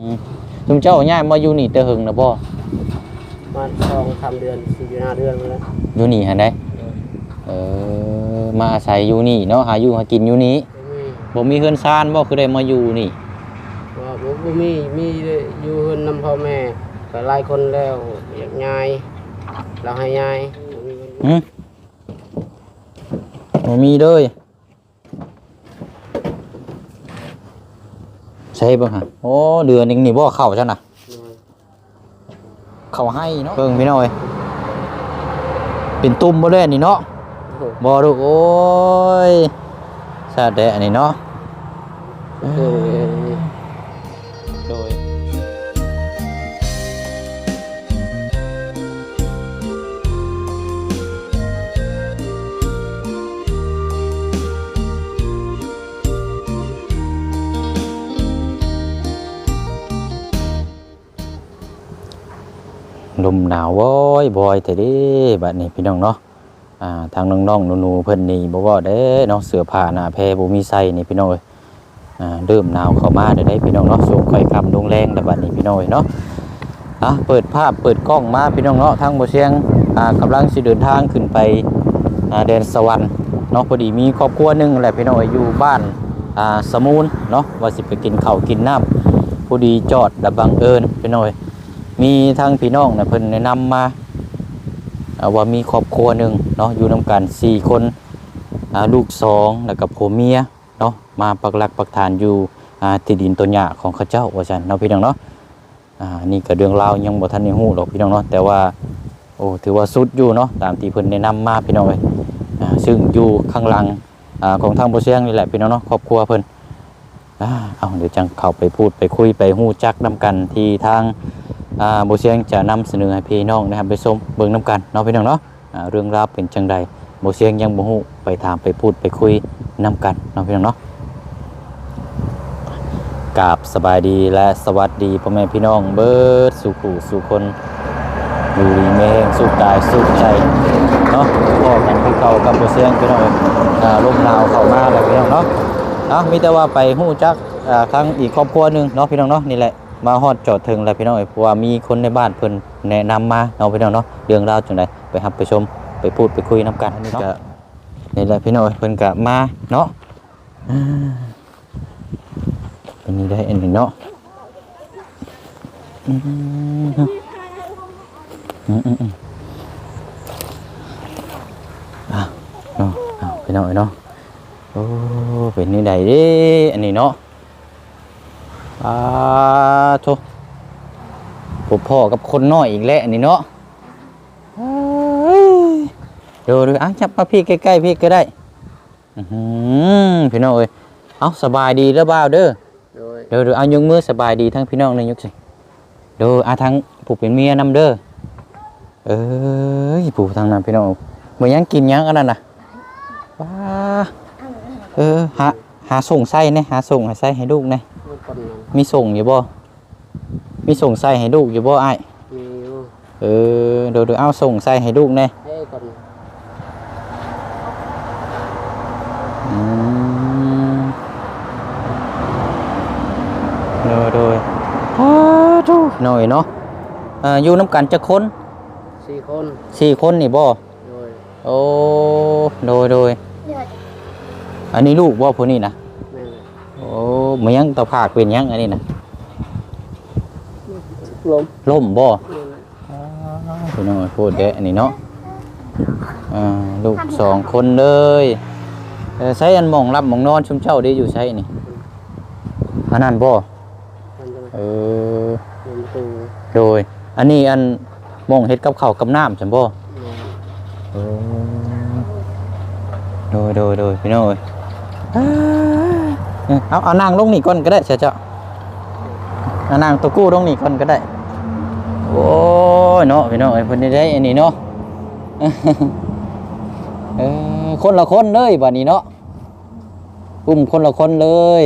อืมจุมเจ้าย้ายมาอยู่นี่แต่หึงนะบ่มาสองสามเดือนสี่ห้าเดือนมาแล้วอยู่นี่หันได้เออมาอาศัยอยู่นี่เนาะหาอยู่หากินอยู่นี่บ่มีบ่มีเฮือนซ่านบ่คือได้มาอยู่นี่ ว่าบ่บ่มีมีอยู่เฮือนนำพ่อแม่ก็หลายคนแล้วอยากย้ายเราให้ย้ายบ่มีเงิน หึบ่มีเลย ใช่บ่ฮะโอ้เดือนหนึงนี่บ่เข้าซั่นน่ะ เข้าให้เนาะเบิ่งพี่น้อยเป็นตุ่มบ่เลยอันนี่เนาะโอ้บ่ลูกโอ้ยซาดแดะอันนี้เนาะโหโดย ลมหนาวโว้ยบอยแต่เดิบัดนี้พี่น้องเนาะอ่าทางน้องๆหนูๆเพิ่นนี่บ่ว่าเด้เนาะเสื้อผ้าหน้าแพรบ่มีใส่นี่พี่น้องเอ้ยอ่าเริ่มหนาวเข้ามาเด้ได้พี่น้องเนาะสูงค่อยค่ำลงแรงแล้วบัดนี้พี่น้องเอ้ยเนาะอะเปิดภาพเปิดกล้องมาพี่น้องเนาะทางบ่เชียงอ่ากำลังสิเดินทางขึ้นไปอ่าแดนสวรรค์เนาะพอดีมีครอบครัวหนึงแหละพี่น้องอยอยู่บ้านอ่าสมูลเนาะว่าสิไปกินข้าวกินน้ำพอดีจอดแล้วบังเอิญพี่น้องเอ้ย มีทางพี่น้องนะเพิ่นแนะนำมาอ่าว่ามีครอบครัวหนึ่งเนาะอยู่นำกันสี่คนลูกสองแล้วกับผัวเมียเนาะมาปักหลักปักฐานอยู่ที่ดินตัวหญ้าของข้าเจ้าว่าซั่นเนาะพี่น้องเนาะอ่านี่ก็เรื่องราวยังบ่ทันได้ฮู้หรอกพี่น้องเนาะแต่ว่าโอ้ถือว่าสุดอยู่เนาะตามที่เพิ่นแนะนำมาพี่น้องเอ้ยอ่าซึ่งอยู่ข้างหลังอ่าของทางบ่เชียงนี่แหละพี่น้องเนาะครอบครัวเพิ่นอ่าเอาเดี๋ยวจังเข้าไปพูดไปคุยไปฮู้จักนํกันที่ทาง อ่าโบเชียงจะนำเสนอให้พี่น้องนะครับไปชมเบิ่งน้ำกันเนาะพี่น้องเนาะอ่าเรื่องราวเป็นจังใดโบเชียงยังบ่ฮู้ไปถามไปพูดไปคุยน้ำกันเนาะพี่น้องเนาะกราบสบายดีและสวัสดีพ่อแม่พี่น้องเบิดสู่ผู้สู่คนอยู่ดีแม่งสุขกายสุขใจเนาะพ่อกันคือเก่ากับโบเชียงพี่น้องเอ้ยอ่าลมหนาวเข้ามาแล้วพี่น้องเนาะเนาะมีแต่ว่าไปฮู้จักอ่าครั้งอีกครอบครัวหนึงเนาะพี่น้องเนาะนี่แหละ มาฮอดจอดถึงแล้วพี่น้องเอ้ยเพราะว่ามีคนในบ้านเพิ่นแนะนำมาเนาะพี่น้องเนาะเรื่องราวจังไดไปรับไปชมไปพูดไปคุยนํกันอันนี้ก็นี่แหละพี่น้องเอ้ยเพิ่นก็มาเนาะอ่าเป็นนี่ได้อันนี้เนาะอืมอืมอืมอืมอะเนาะเอาพี่น้องเอ้ยเนาะโอ้เป็นนี่ได้เด้อันนี้เนาะ อ่าโถผมพ่อกับคนน้อยอีกแล้วอันนี้เนาะเอ้ยดูดูอะจับมาพี่ใกล้ๆพี่ก็ได้อือหือพี่น้องเอ้ยเอาสบายดีแล้วบ่าวเด้อโดยเดี๋ยวดูเอายกมือสบายดีทั้งพี่น้องเลยยกสิดูอาทั้งผู้เป็นเมียนำเด้อเอ้ยผู้ทางนั้นพี่น้องเมื่อยังกินยังอันนั้นน่ะว้าเออหาหาส่งไส้เนี่ยหาส่งให้ไส้ให้ลูกเนี่ย ลูกคนนั้นมีส่งอยู่บ่ มีส่งใส่ให้ลูกอยู่บ่ไอ้ายมีอยู่เออเดี๋ยวเดี๋ยวเอาส่งใส่ให้ลูกแน่เฮ้ยคนอืมโดยโดยอ้าทูหน่อยเนาะเอ่ออยู่น้ำกันจะคนสี่คนสี่คนนี่บ่ โดยโอ้ โดยโดยอันนี้ลูกบ่ผู้นี้นะแม่นโอ้ มันยังตะผากเป็นยังอันนี้นะลมล่มบ่แม่นพี่น้องพูดเด้อันนี้เนาะอ่าลูกสองคนเลยเออใช้อันหมองรับหมองนอนชุมเจ้าได้อยู่ใช้นี่อันนั้นบ่มันจะเออเป็นประตูโดย อันนี้อันหมองเฮ็ดกับข้าวกับน้ำจังบ่แม่นเออโดยโดยโดยพี่น้องเอ้ยอ่า เอาเอานั่งลงนี่ก่อนก็ได้เสียเจ้าเอานั่งตัวกู้ลงนี่ก่อนก็ได้ โอ้ยเนาะพี่น้องเอ้ยเพิ่นได้ได้อันนี้เนาะเออคนละคนเลยบัดนี้เนาะอุ้มคนละคนเลย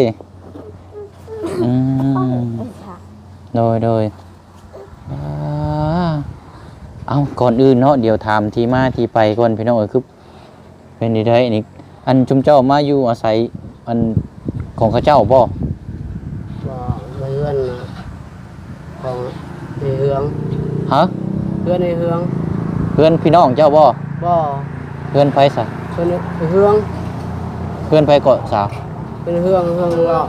อืมโดยโดยเอาก่อนอื่นเนาะเดี๋ยวถามที่มาที่ไปก่อนพี่น้องเอ้ยคือเป็นดีได้นี่อันจุมเจ้ามาอยู่อาศัยอัน ของเข้าเจ้าบ่ว่าเพื่อนน่ะของในเฮืองฮะเพื่อนในเฮืองเพื่อนพี่น้องเจ้าบ่บ่เพื่อนไผซะเพื่อนในเฮืองเพื่อนไผเกาะสาวเพื่อนเฮืองเฮืองเลาะ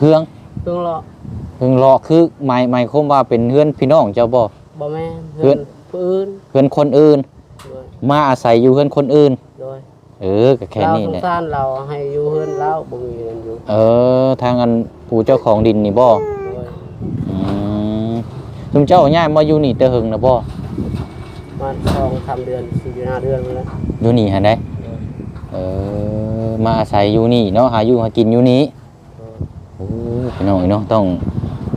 เฮืองเฮืองเลาะเฮืองรอคือหมายหมายความว่าเป็นเพื่อนพี่น้องเจ้าบ่บ่แม่นเพื่อนผู้อื่นเพื่อนคนอื่นโดยมาอาศัยอยู่เพื่อนคนอื่นโดย เออก็แค่เรานี้สงแหละสารเราให้อยู่เฮือนเราบ่มีเงินอยู่เออ ทางอันผู้เจ้าของดินนี่บ่โดยอืมซุมเจ้าย้ายมาอยู่นี่แต่หึงนะบ่มาสองสามเดือนสี่ห้าเดือนมาแล้วอยู่นี่หั่นได้โดยเออ มาอาศัยอยู่นี่เนาะหาอยู่หากินอยู่นี่โดยโอ้พี่น้องเนาะต้อง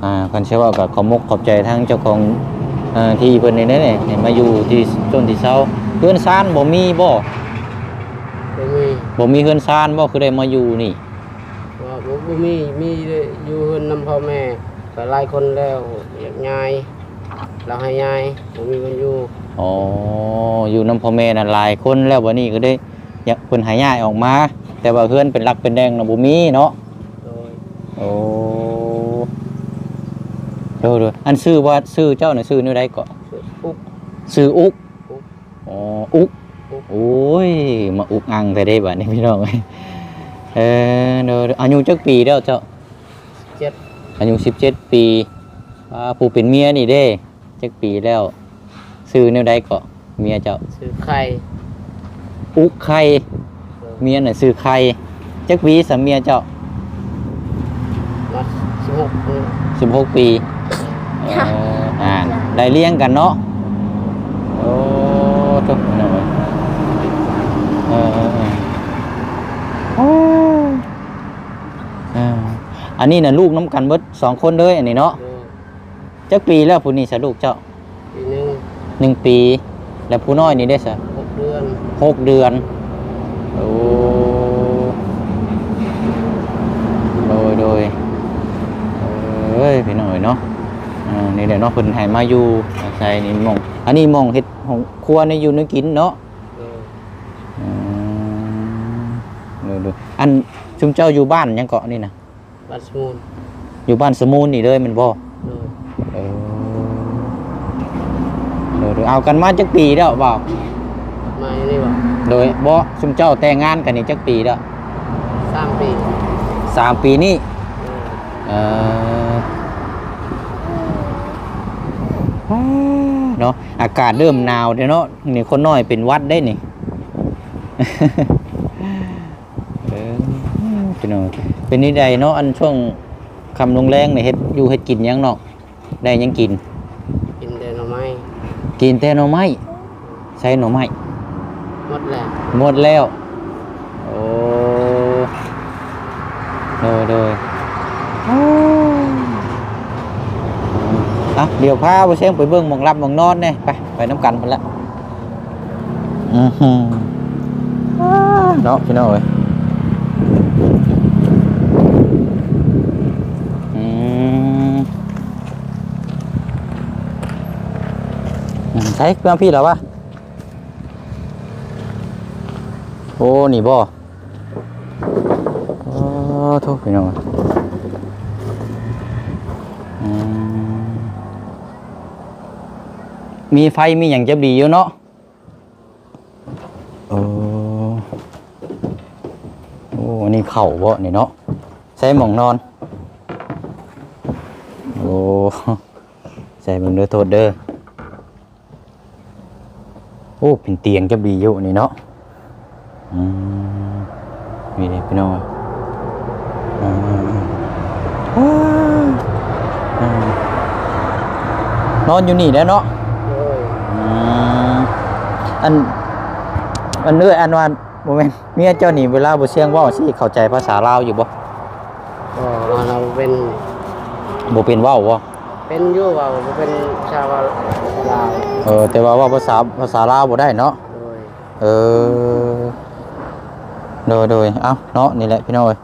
อ่าคันเชื่อว่าก็ขอบมกขอบใจทางเจ้าของอ่าที่เพิ่นนี่แน่ๆให้มาอยู่ที่ต้นที่เซาเพื่อนซ่านบ่มีบ่บ่ มีบ่มีเพื่อนซ่านบ่คือได้มาอยู่นี่ว่าบ่บ่มีมีได้อยู่เฮือนนำพ่อแม่ก็หลายคนแล้วอยากย้ายเราให้ย้ายบ่มีเงินอยู่อ๋ออยู่นำพ่อแม่น่ะหลายคนแล้ววันนี้ก็ได้อยากเพิ่นหายายออกมา แต่ว่าเพื่อนเป็นรักเป็นแดงน่ะบ่มีเนาะโดยโอ้เดูดูอันชื่อว่าชื่อเจ้าน่ะชื่อนี่ได้เกาะอุ๊บชื่ออุกอุ๊บอ๋ออุกอุ๊บ โอ้ย มาอุกอังแต่ได้บัดนี้พี่น้องเอ้ยเออเดูอายุจักปีแล้วเจ้าเจ็ดอายุ17ปีอ่าผู้เป็นเมียนี่เด้จักปีแล้วชื่อแนวใดเกาะเมียเจ้าซื้อไข่อุกไข่โดยเมียน่ะชื่อไข่จักปีสามียเจ้ามาสิบหกปี16ปีเอออ่านได้เลี้ยงกันเนาะโอ้ทุกหน่อยเออเออเออโอ้เออ อันนี้น่ะลูกน้ำกันเบิดสองคนเลยอันนี้เนาะโดยจักปีแล้วผู้นี้สะลูกเจ้าปีหนึ่งหนึ่งปี แล้วผู้น้อยนี่ได้สะหกเดือนหกเดือนโอ้โดยโดยเอ้ยพี่น้อยเนาะอ่านี่เดี๋ยวเนาะเพิ่นให้มาอยู่อาศัยนี่หมอง อันนี้หมองเฮ็ดของครัวในอยู่ในกินเนาะโดยอืมเดูดูอันชุมเจ้าอยู่บ้านหยังเกาะนี่นะ บัตรสมุนอยู่บ้านสมูนนี่เลยแมันบ่โดยเออเดูดูเอากันมาจักปีแล้วบ่าวมาอย่างนี้วะโดยบ่ชุมเจ้าแต่งงานกันนี่จักปีแล้วสามปีสามปีนี่โดยเออเนาะอากาศเริ่มหนาวเด้อเนาะนี่คนน้อยเป็นหวัดได้นี่เออพี่ น้องเป็นนี่ใดเนาะอันช่วงคำลงแรงนี่เฮ็ดอยู่เฮ็ดกินหยังเนาะได้หยังกิน กินแต่หน่อไม้กินแต่หน่อไม้ใช้หน่อไม้หมดแล้วหมดแล้วโอ้โดยโดยอะเดี๋ยวพาไปเชียงไปเบิ่งหมองรับหมองนอนเนี่ยไปไปน้ำกันหมดละอือหือเนาะพี่น้องเอ้ยอืมอืมใช้เครื่องพี่แล้ววะ โอ้ นี่บ่โอ้ทุกพี่น้องมีไฟมีอย่างจะดีอยู่เนาะโอ้โอ้นี่เข่าบ่นี่เนาะใส่หมองนอน โอ้ใส่เบิ่งเด้อโทษเด้อ โอ้เป็นเตียงจะดีอยู่นี่เนาะอืมมีเด็กพี่น้องอะอ่าอ่าอ่านอนอยู่นี่แหล้วเนาะโดยอืมอันอันเนื้ออันว่าโมเมนเมียเจ้านี่เวลาบ่เสียงเว่าสิเข้าใจภาษาลาวอยู่บ่ก็เราเป็นบ่เป็นเว้าบ่ เป็นอยู่ว่าเป็นชาวลาวเออแต่ว่าเว่าภาษาภาษาลาวบ่ได้เนาะ โดยเออ โดยโดยเอ้าเนาะนี่แหละพี่น้องเอ้ย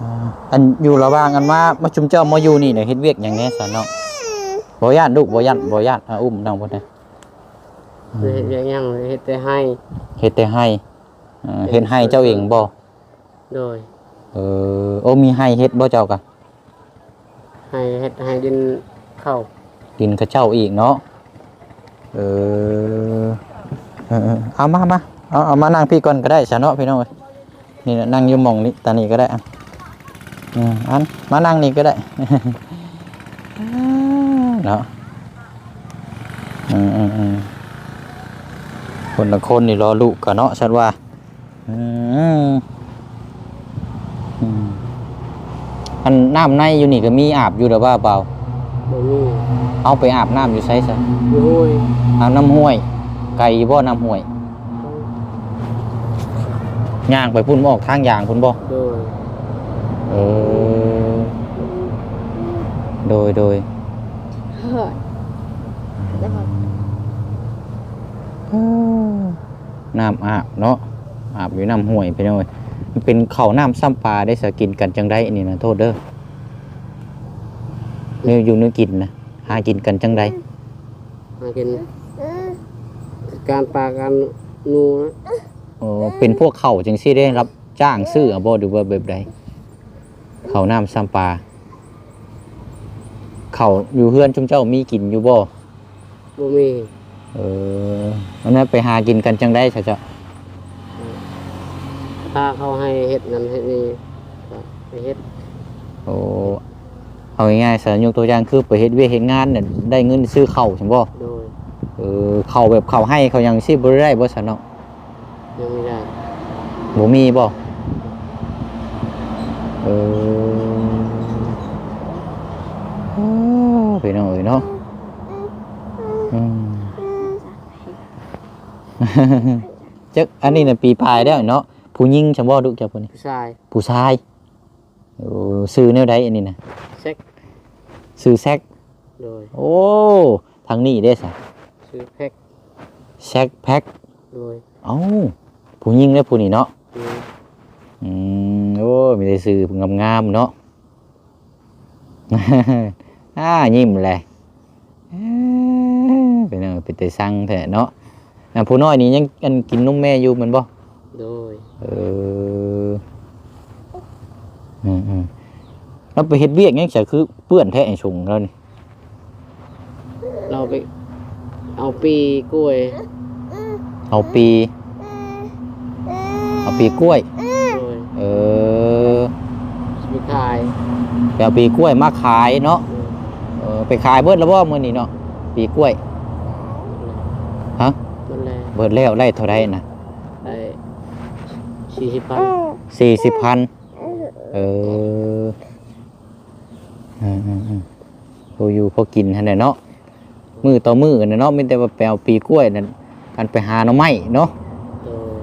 อ่าอันอยู่ระหว่างอันมามาชุมเจ้ามาอยู่นี่เนี่ยเฮ็ดเวียกหยังแหน่ซะเนาะบ่ย่านลูกบ่ย่านบ่ย่านอะอุ้มน้องบ่ได้เฮ็ดอย่างยังเฮ็ดแต่ให้เฮ็ดแต่ให้อ่าเฮ็ดให้เจ้าเองบ่โดยเออโอ้มีให้เฮ็ดบ่เจ้ากะ ให้เฮ็ดให้ดินเข้ากินข้าวเจ้าอีกเนาะ เออเออเออเอามามาเอาเอามานั่งพี่ก่อนก็ได้ซะเนาะพี่น้องเอ้ยนี่น่ะนั่งอยู่หมองนี้ตานี่ก็ได้อะอืมอันมานั่งนี่ก็ได้ เนาะอืมอืมอืมคนละคนนี่รอลูกกันเนาะฉันว่า อืม อันน้ำในอยู่นี่ก็มีอาบอยู่หรือว่าเปล่า บ่มีเอาไปอาบน้ำอยู่ไสซะอยู่ห้วยอาบน้ำห้วย ไก่บ่น้ำห้วยย่างไปพุ่นบ่ออกทางยางพุ่นบ่โดยเออโดยโดยเฮ้ยแล้วก็น้ำอาบเนาะอาบอยู่น้ำห้วยไปหน่อย มันเป็นข้าวน้ำซ้ำปลาได้สกินกันจังได้นี่นะโทษเด้อเนี่ยอยู่เนื้อกินนะหากินกันจังไดหากินการปลาการนูนะโอ้เป็นพวกเขาจังซี่ได้รับจ้างซื้อเอาบ่หรือว่าแบบใดข้าวน้ำซ้ำปลาเขาวอยู่เฮือนจุมเจ้ามีกินอยู่บ่บ่มีเอออันนั้นไปหากินกันจังได้ซะจ้ะถ้าเขาให้เฮ็ดนั่นเฮ็ดนี่ก็ไปเฮ็ดโอ้เอาง่ายๆสารยกตัวอย่างคือไปเฮ็ดเวยกเฮ็ดงานเนี่ยได้เงินซื้อข้าวใช่บ่โดยเออข้าวแบบข้าวให้เขายังสิบ่ได้บ่ซะเนาะยังไม่ได้บ่มีบ่เออไปน้องเอ้ยเนาะอืม จักอันนี้น่ะปีปลายแล้วเนาะ ผู้หญิงใช่บ่ลูกเจ้าพุ่นนี่ผู้ชายผู้ชายโอ้ซื้อแนวใดอันนี้น่ะเซ็กซื้อแซกโดยโอ้ทางนี้เด้ซะซื้อแพ็คแซกแพ็คโดยเอ้าผู้หญิงและผู้นี่เนาะอืมอืมโอ้มีแต่ซื้องามๆเนาะ อ่ายิ้มเลยเอ้อเป็นเอาเป็นแต่สั่งแท้เนาะอะผู้น้อยนี่ยังอันกินนมแม่อยู่แมันบ่โดย เอออืมอืมแล้วไปเฮ็ดเวียกยังจะคือเปื้อนแท้ไอ้ชงแล้วนี่เราไป เอาปีกล้วย เอาปี เอาปีกล้วยโดยเออไปขายไปเอาปีกล้วยมาขายเนาะเออไปขายเบิดแล้วบ่มื้อนี้เนาะปีกล้วย ฮะนั่นแหละเบิดแล้วไล่เท่าไรนะได้ สี่สิบพันสี่สิบพันเอออืมอืมอืมพออยู่พอกินหั่นแหละเนาะมือต่อมือกันน่ะเนาะมีแต่ว่าไปเอาปีกล้วยนั่นกันไปหาหน่อไม้เนาะโดย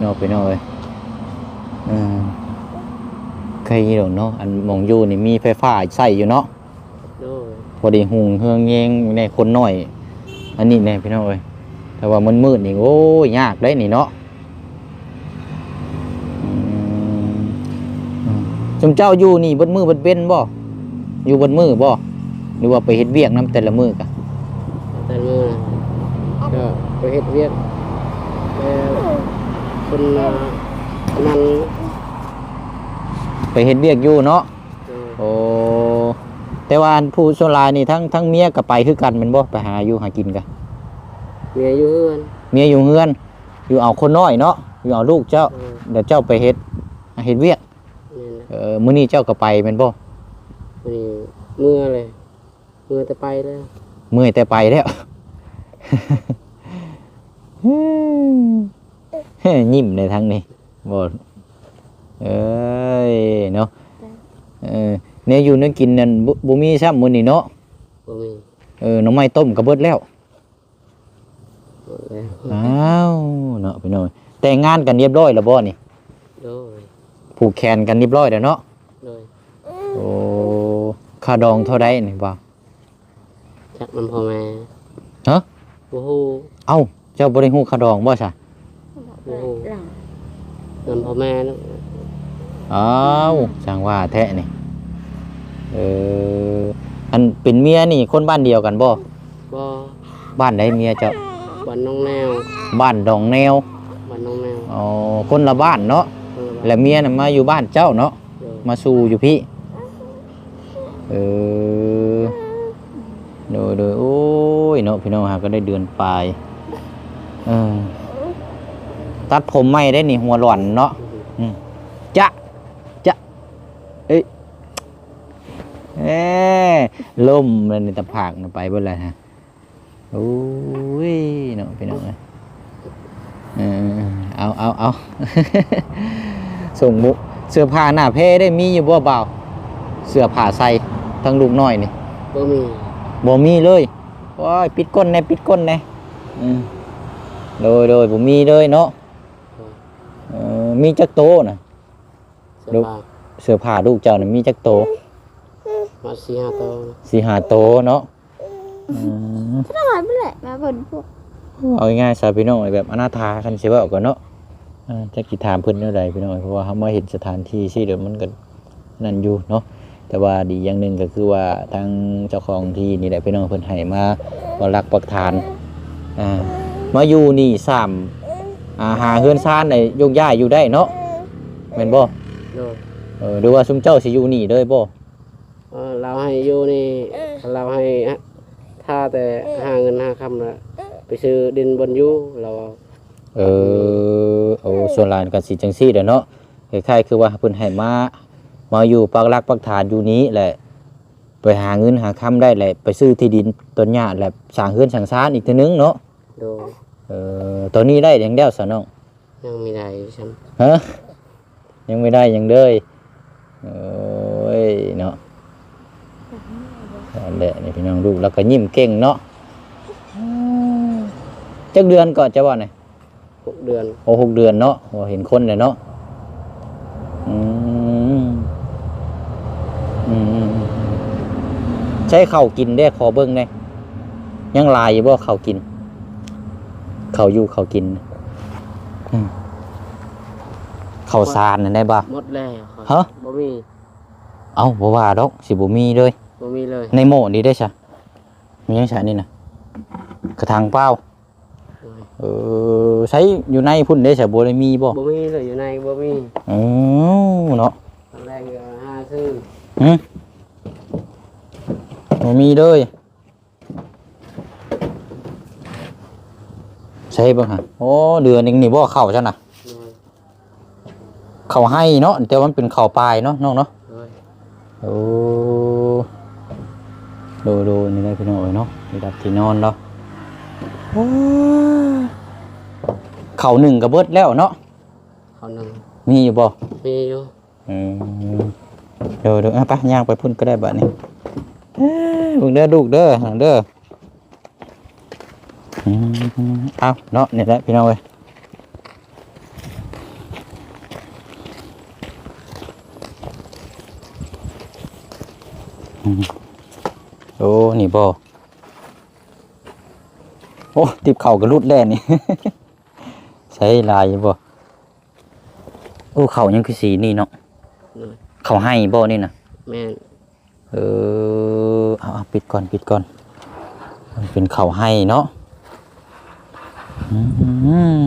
เนาะไปเนาะเอ้ยเออใครอยู่ดอกเนาะอันหมองอยู่นี่มีไฟฟ้าใส่อยู่เนาะโดยพอดีหุงเฮืองเงงในคนน้อย อันนี้แน่พี่น้องเอ้ย แต่ว่ามันมืดนี่โอ้ยยากได้นี่เนาะอืมอืมจมเจ้าอยู่นี่เบนมือเบนเบนบ่อยู่บนมือบ่หรือว่าไปเฮ็ดเวียกน้ำแต่ละมือกะแต่เมื่อก็ไปเฮ็ดเวียกแล้วคนมานั่นไปเฮ็ดเวียกอยู่เนาะโดยโอ้แต่ว่าผู้โซลายนี่ทั้งทั้งเมียกับไปคือกันแมันบ่ไปหาอยู่หากินกะ เมียอยู่เฮือนเมียอยู่เฮือน อยู่เอาคนน้อยเนาะอยู่เอาลูกเจ้าเออเดี๋ยวเจ้าไปเฮ็ดเฮ็ดเวียกนี่แหละเออมื้อนี้เจ้าก็ไปแม่นบ่นี่เมื่อเลยเมื่อแต่ไปแล้วเมื่อยแต่ไปแล้วยิ้มในทั้งนี้บ่เอ้ยเนาะเออเนี่ยอยู่นึกกินนั่นบ่บ่มีซ้ำมื้อนี้เนาะบ่มีเออหน่อไม้ต้มก็เบิดแล้วหมดแล้ว อ้าวเนาะพี่น้อยแต่งงานกันเรียบร้อยแล้วบ่นี่โดยผูกแขนกันเรียบร้อยแล้วเนาะโดยโอ้ค่าดองเท่าใดนี่บ่าจักน้ำพ่อแม่ฮะบ่ฮู้เอ้าเจ้าบ่ได้ฮู้ค่าดองบ่ซะโอ้โหหลังน้ำพ่อแม่นะอ้าวจังว่าแท้นี่เอออันเป็นเมียนี่คนบ้านเดียวกันบ่บ่บ้านใดเมียเจ้า บ้านน้องแนวบ้านดองแนวบ้านน้องแนวอ๋อคนละบ้านเนาะเออและเมียน่ะมาอยู่บ้านเจ้าเนาะโดยมาสู่อยู่พี่เออโดยโดยโอ้ยเนาะพี่น้องหาก็ได้เดือนปลายเออตัดผมไม่ได้นี่หัวหล่อนเนาะอืมจะจะเอ้ยเอ้ล่มมันในตะผากน่ะไปเบ่แล้วฮะ โอ้ยเนาะพี่น้องเอ้ยเออเอาเอาเอาส่งมุกเสื้อผ้าหน้าเพได้มีอยู่บ่เบาเสื้อผ้าใส่ทั้งลูกน้อยนี่บ่มีบ่มีเลยโอ้ยปิดก้นแน่ปิดก้นแน่อืมโดยโดยบ่มีเลยเนาะเออมีจักโตน่ะเสื้อผ้าเสื้อผ้าลูกเจ้าน่ะมีจักโตมาสี่ห้าตัวสี่ห้าโตเนาะ อืมถ้าหายไปแหละมาเพิ่นพวกเอาง่ายๆซะพี่น้องแบบอนาถาคันสิเว้าก่อนเนาะอ่าจักสิถามเพิ่นแนวใดพี่น้องเพราะว่าเฮามาเห็นสถานที่สิเดี๋ยวมันก็นั่นอยู่เนาะแต่ว่าดีอย่างหนึ่งก็คือว่าทางเจ้าของที่นี่แหละพี่น้องเพิ่นให้มาบรักปักฐานอ่ามาอยู่นี่สามอ่าหาเฮือนซ่านได้ยกย้ายอยู่ได้เนาะแม่นบ่โดยเออหรือว่าซุมเจ้าสิอยู่นี่เด้อบ่ เออเราให้อยู่นี่เราให้ ถ้าแต่หาเงินหาคำละไปซื้อดินบนอยู่เราเอาเออเอาส่วนหลานก็สิจังซี่เด้อเนาะคล้ายๆคือว่าเพิ่นให้มามาอยู่ปักหลักปักฐานอยู่นี้แหละ ไปหาเงินหาคำได้แหละ ไปซื้อที่ดินต้นหญ้าแหละสร้างเฮือนสร้างศาลอีกเทีนึงเนาะโดยเออตอนนี้ได้อย่างเดียวซะน้องยังไม่ได้ฉันฮะยังไม่ได้ยังเด้ยโอ้ยเนาะ นั่นแหละนี่พี่น้องลูกแล้วก็ยิ้มเก่งเนาะจักเดือนก่อนจะว่าไงหกเดือนโอ้หกเดือนเนาะโอ้เห็นคนเลยเนาะอืมอืมใช้เข่าวกินได้ขอเบิ้งได้ยังลายอยู่บ่เข่าวกิน เข่าวอยู่เข่าวกินอืมเข่าวสารนั่นได้บ่หมดแล้วครับฮะบ่มี เอ้าบ่ว่าดอกสิบ่มีเลย บ่มีเลยในโหมดนี้ได้ซะมียังใช้นี่นะกระถางเปล่าโดยเออใช้อยู่ในพุ่นได้ซะบ่ได้มีบ่บ่มีเลยอยู่ในบ่มีอือเนาะตอนแรกก็หาซื้อหืมบ่มีเลยใช่บ่ฮะโอ้เดือนหนึงนี่บ่เข้าจังน่ะโดยเข้าให้เนาะแต่ว่ามันเป็นเข้าปลายเนาะน้องเนาะโดย โอ้ดูดูนี่ได้พี่น้องเอ้ยเนาะนี่ดับที่นอนแล้วโอ้ยเข่าหนึ่งกับเบิดแล้วเนาะเขาหนึ่งมีอยู่บ่มีอยู่อืมเดี๋ยวเดี๋ยวอะไปย่างไปพุ่นก็ได้บัดนี้เอ้ยเบิ่งเด้อลูกเด้อหาเด้ออืมเอาเนาะนี่แหละพี่น้องเอ้ยอืมโอ้ นี่บ่โอ้ติบเข่ากระลุดแล่นี่ ใช้ลายอยู่บ่โอ้เข่ายังคือสีนี่เนาะโดยเขาให้บ่นี่นะแม่นเออเอาเอาปิดก่อนปิดก่อน มันเป็นเขาให้เนาะอืม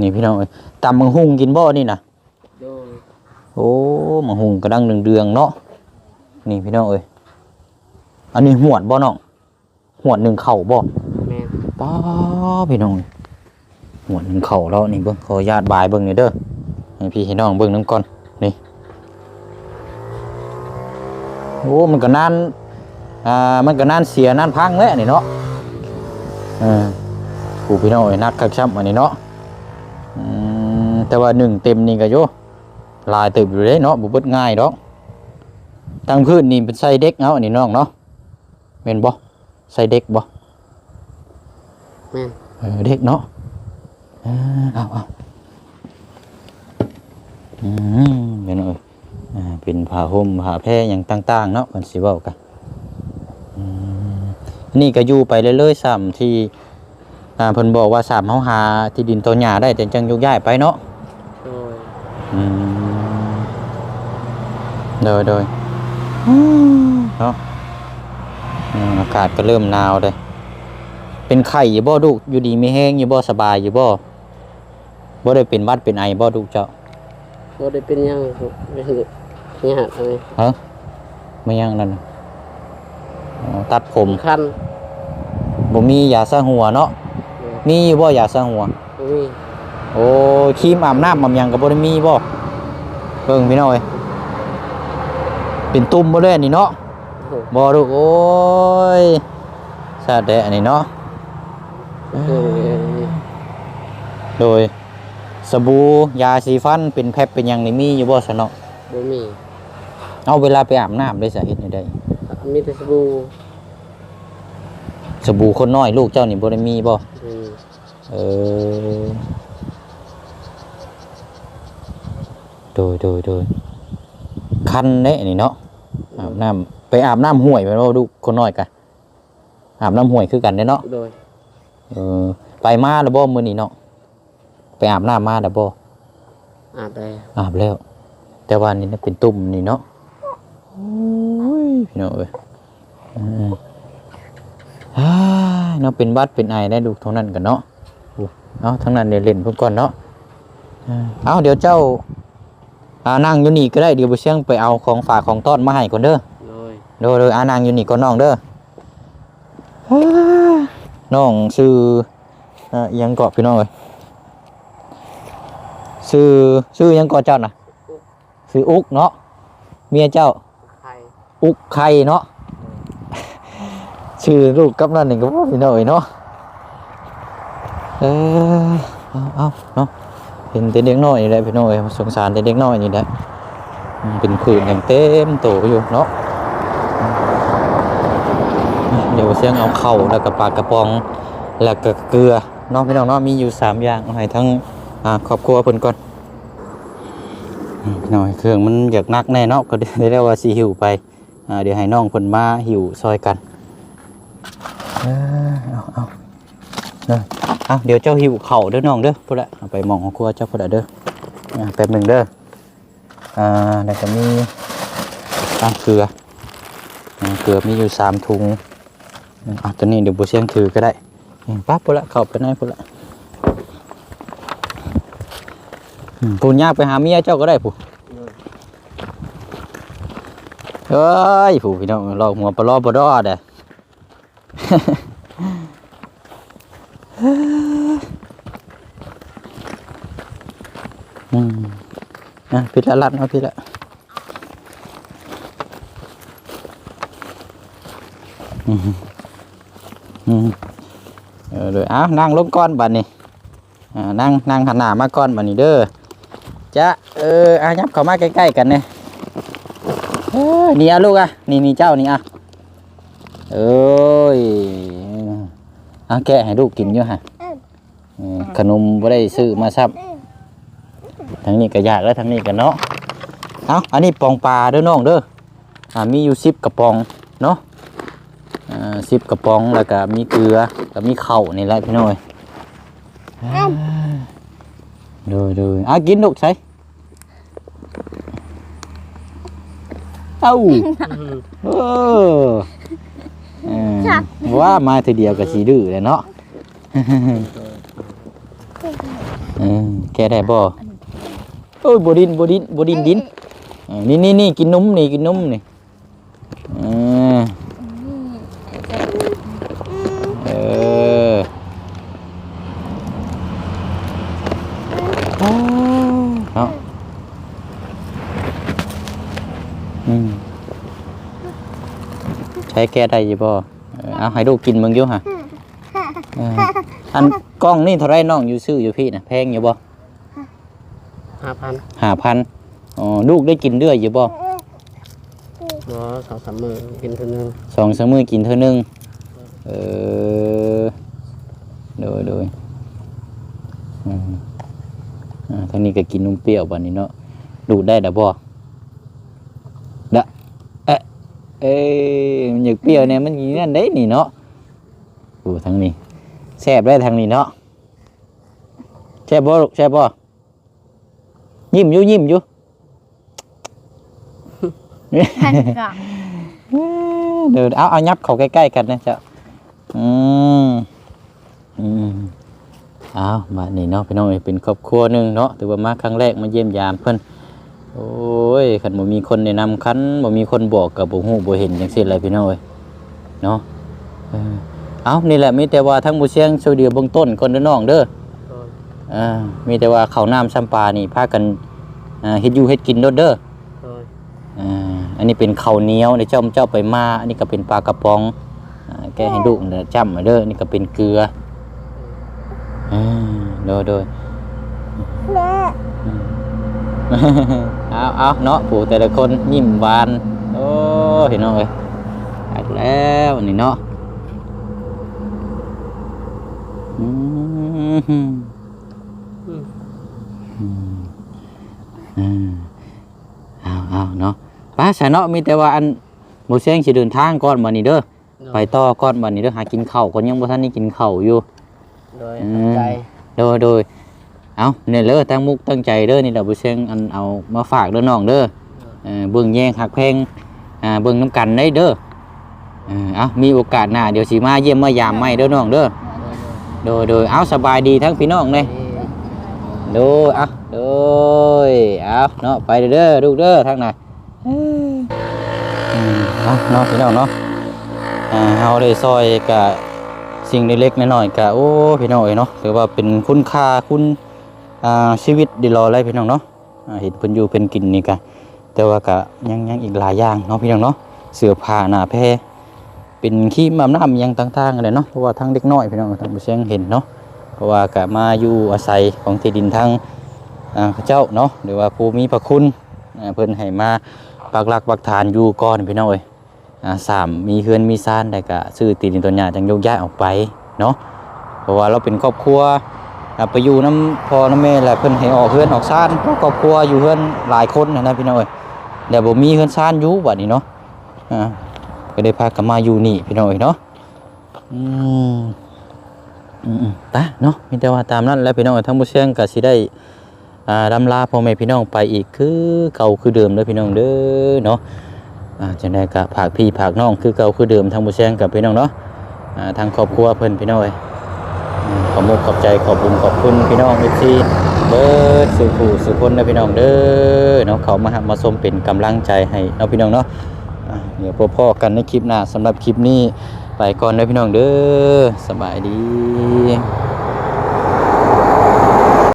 นี่พี่น้องเอ้ยตำมังหุงกินบ่นี่นะโดยโอ้มังหุงกระดังเดืองๆเนาะนี่พี่น้องเอ้ย อันนี้หวดบ่น้องหวดหนึ่งเข่าบ่แม่นป้าพี่น้องเอ้ยหวดหนึ่งเข่าแล้วนี่เบิ่งขออนุญาตบายเบิ่งหน่อยเด้อให้พี่ให้น้องเบิ่งน้ำก่อนนี่โอ้มันก็นานอ่ามันก็นานเสียนานพังแล้วนี่เนาะเออกูพี่น้องเอ้ยนักคักช้ำอันนี้เนาะอืมแต่ว่าหนึ่งเต็มนี่ก็โยลายเติบอยู่เลยเนาะบุบดง่ายดอกตั้งพื้นนี่เป็นไส้เด็กเอาอันนี้น้องเนาะ เป็นบ่ไส้เด็กบ่แม่นเออเด็กเนาะเออเอาเอาอืมเป็นเอ้ยอ่าเป็นผ้าห่มผ้าแพรอย่างต่าง ๆ เนาะมันสิเว้ากันอืมนี่ก็อยู่ไปเรื่อยๆซ้ำที่อ่าเพิ่นบอกว่าสามเฮาหาที่ดินตัวหญ้าได้แต่จังยกย้ายไปเนาะโดยอืมโดยโดยเนาะ อืมอากาศก็เริ่มหนาวเลยเป็นไข่อยู่บ่ลูกอยู่ดีไม่แห้งอยู่บ่สบายอยู่บ่บ่ได้เป็นหวัดเป็นไอบ่ลูกเจ้าบ่ได้เป็นหยังครับเป็นยากอะไรฮะไม่ยังนั่นน่ะอ๋อตัดผมคันบ่มียาสระหัวเนาะเออมีอยู่บ่ยาสระหัวบ่มีโอ้ยครีมอาบน้ำอาบหยังก็บ่ได้มีบ่เบิ่งพี่น้อยเป็นตุ่มบ่เลยอันนี่เนาะโอ้ บ่ลูกโอ้ยซาดแดะอันนี้เนาะโหโดยสบู่ยาสีฟันเป็นแพ็คเป็นหยังนี่มีอยู่บ่ซะเนาะบ่มี เอาเวลาไปอาบน้ำได้สาเฮ็ดได้มีแต่สบู่สบู่คนน้อยลูกเจ้านี่บ่ได้มีบ่อืมเออโดยโดยโดยคันเด้นี่เนาะอาบน้ำ ไปอาบน้ำห้วยแม่นบ่ลูกคนน้อยกันอาบน้ำห้วยคือกันเด้เนาะโดยเออไปมาแล้วบ่มื้อนี้เนาะไปอาบน้ำมาแล้วบ่อาบได้อาบแล้ว แต่ว่านี่นะเป็นตุ่มนี่เนาะโอ้ยพี่น้องเอ้ยอืมฮ่าเนาะเป็นบัดเป็นไอได้ดูกเท่านั้นกันเนาะโอ้เอาทั้งนั้นเดี๋ยวเล่นเพิ่นก่อนเนาะอ่าเอาเดี๋ยวเจ้าอ่านั่งอยู่นี่ก็ได้เดี๋ยวไปเชียงไปเอาของฝากของต้อนมาให้ก่อนเด้อ โดยโดยโดยอานั่งอยู่นี่ก่อนน้องเด้อฮ่าน้องชื่ออ่าอิหยังเกาะพี่น้องเอ้ยชื่อชื่ออิหยังเกาะเจ้าน่ะชื่ออุกเนาะเมียเจ้าไข่อุกไข่เนาะชื่อลูกกับนั่นนี่ก็บ่พี่น้อยเนาะเออเอาเอาเนาะเห็นแต่เด็กน้อยนี่แหละพี่น้อยสงสารแต่เด็กน้อยนี่แหละอืมเป็นผื่นอย่างเต็มโตอยู่เนาะอืม เดี๋ยวเสียงเอาเข่าแล้วก็ปลากระป๋องแล้วก็เกลือเนาะพี่น้องเนาะมีอยู่สามอย่างให้ทั้งครอบครัวเพิ่นก่อนหน่อยเครื่องมันอยากนักแน่เนาะก็ได้เรียกว่าสีหิวไปเดี๋ยวให้น้องเพิ่นมาหิวซอยกันเออเอาเอาเด้อเอาเดี๋ยวเจ้าหิวเข่าเด้อน้องเด้อพุ่นละไปมองของครัวเจ้าพุ่นละเด้อแป๊บหนึ่งเด้ออ่าแล้วก็มีตังเกลือเกลือมีอยู่สามถุง อะตัวนี้เดี๋ยวบัวเชียงถือก็ได้ปั๊บพุ่นละเข้าไปในพุ่นละปุ่นยากไปหาเมียเจ้าก็ได้ปุ่เอ้ยผู้พี่น้องลอกหัวปลาล้อปลาดอดเด้อืมอะพิดละลัดมาพิดละอืมอืม เออเลยอ้าวนั่งลงก้อนบัดนี้อ่นั่งนั่งหันหน้ามาก้อนบัดนี้เด้อจะเอออายับเข้ามาใกล้ๆกันเนี่ยเอ้ยนี่อะลูกอะนี่นี่เจ้านี่อะเอ้ยอะแกะให้ลูกกินอยู่ฮะขนมบ่ได้ซื้อมาซับทั้งนี้ก็ยากแล้วทั้งนี้ก็เนาะเอาอันนี้ปองปลาเด้อน้องเด้ออ่ามีอยู่สิบกระปองเนาะ สิบกระป๋องแล้วก็มีเกลือแล้วมีข้าวนี่แหละพี่น้อยอ่าดูดูอะกินลูกใส่เอ้าเออเออว่ามาทีเดียวกับสีดื้อเลยเนาะเออแกได้บ่โอ้ยบดินบดินบดินดินเออนี่นี่นี่กินนมนี่กินนมนี่เออเออเนาะอืมใช้แก้ได้อยี่บ่เออเอาให้ลูกกินมึงอยู่ฮะเอออันกล้องนี่เท่าไรน้องอยู่ซื้ออยู่พี่นะแพงอยู่บ่ห้าพันห้าพันอ๋อลูกได้กินเรื่อยอยู่บ่บ่สองสามมือกินเท่านึงสองสามมือกินเท่านึงเออโดยโดยอืมอ่าทางนี้ก็กินนมเปรี้ยวบัดนี้เนาะดูดได้ดะบ่ดะเอ๊ะ เอ้ยมันอยากเปรี้ยวเนี่ยมันอย่างนั้นได้นี่เนาะโอ้ทางนี้แซ่บได้ทางนี้เนาะแซ่บบ่ลูกแซ่บบ่ยิ้มอยู่ยิ้มอยู่พันกะเดี๋ยวเอาเอายับเข้าใกล้ๆกันนะเจ้าอืมอืมเอามานี่เนาะพี่น้องเอ้ยเป็นครอบครัวหนึ่งเนาะถือว่ามาครั้งแรกมาเยี่ยมยามเพิ่น โอ้ยคันบ่มีคนแนะนำคันบ่มีคนบอกก็บ่ฮู้บ่เห็นจังซี่แหละพี่น้องเอ้ยเนาะเออเอานี่แหละมีแต่ว่าทั้งผู้เชียงช่วยเหลือเบื้องต้นก่อนเด้อน้องเด้อโดยอ่ามีแต่ว่าข้าวน้ำซ้ำปลานี่พากันอ่าเฮ็ดอยู่เฮ็ดกินโดดเด้อโดยอ่าอันนี้เป็นข้าวเหนียวในเจ้าเจ้าไปมาอันนี้ก็เป็นปลากระป๋องอ่าแกให้ลูกเด้อจ้ำมาเด้ออันนี่ก็เป็นเกลืออ่าโดยโดย แม่อืม เอาเอาเนาะผู้แต่ละคนยิ้มหวานโอ้เห็นเนาะเอ้ยอัดแล้วนี่เนาะอืมอืมอืมอืมเอาเอาเนาะป้าสาเนาะมีแต่ว่าอันหมูเสียงสิเดินทางก่อนมานี่เด้อไปต่อก่อนมานี่เด้อหากินข้าวก่อนยังบ่ทันได้กินข้าวอยู่โดยอืตั้งมใจโดยโดย เอาเนี่ยเด้อตั้งมุกตั้งใจเด้อนี่แหละบุเชียงอันเอามาฝากเด้อน้องเด้อเออเบิ่งแย่งหักเพลงอ่าเบิ่งน้ำกันได้เด้อเออเอามีโอกาสหน้าเดี๋ยวสิมาเยี่ยมมายามใหม่เด้อน้องเด้อโดยโดยเอาสบายดีทั้งพี่น้องเลยโดยเอาโดยเอาเนาะไปเด้อลูกเด้อทางไหนอืมเอาเนาะพี่น้องเนาะอ่าเฮาได้ซอยกะสิ่งเล็กๆน้อยๆก็โอ้พี่น้องเอ้ยเนาะถือว่าเป็นคุณค่าคุณ อ่าชีวิตดีรออะไรพี่น้องเนาะอ่าเห็นเพิ่นอยู่เพิ่นกินนี่ก็แต่ว่าก็ยังยังอีกหลายอย่างเนาะพี่น้องเนาะเสื้อผ้าหน้าแพรเป็นครีมาบน้ำยังต่างๆเลยเนาะเพราะว่าทั้งเด็กน้อยพี่น้องทั้งผู้เชียงเห็นเนาะเพราะว่าก็มาอยู่อาศัยของที่ดินทางอ่าเจ้าเนาะหรือว่าผู้มีพระคุณอ่าเพิ่นให้มาปักหลักปักฐานอยู่ก่อนพี่น้องเอ้ยอ่าสามมีเฮือนมีซ่านแต่ก็ซื้อตีดินตัวหญ้าจังยกย้ายออกไปเนาะเพราะว่าเราเป็นครอบครัว ไปอยู่น้ำพอน้ำแม่แหละเพิ่นให้ออกเฮือนออกซ่านเพราะครอบครัวอยู่เฮือนหลายคนนะพี่น้องเอ้ยเดี๋ยวบ่มีเฮือนซ่านอยู่บัดนี้เนาะอ่าก็ได้พากันมาอยู่นี่พี่น้องเอ้ยเนาะอืมอืมตาเนาะมีแต่ว่าตามนั้นแล้วพี่น้องเอ้ยทั้งบ่เชียงก็สิได้อ่าดำลาพ่อแม่พี่น้องไปอีกคือเก่าคือเดิมเด้อพี่น้องเด้อเนาะอ่าจังได้ก็ผากพี่ผากน้องคือเก่าคือเดิมทางบุเชียงกับพี่น้องเนาะอ่าทางครอบครัวเพิ่นพี่น้องเอ้ย ขอบมุกขอบใจขอบบุญขอบคุณพี่น้องเอฟซีเบิร์ดสู่ผู้สู่คนนะพี่น้องเด้อเนาะเขามาหามาชมเป็นกำลังใจให้เนาะพี่น้องเนาะเดี๋ยวพบพ่อกันในคลิปหน้าสำหรับคลิปนี้ไปก่อนนะพี่น้องเด้อสบายดี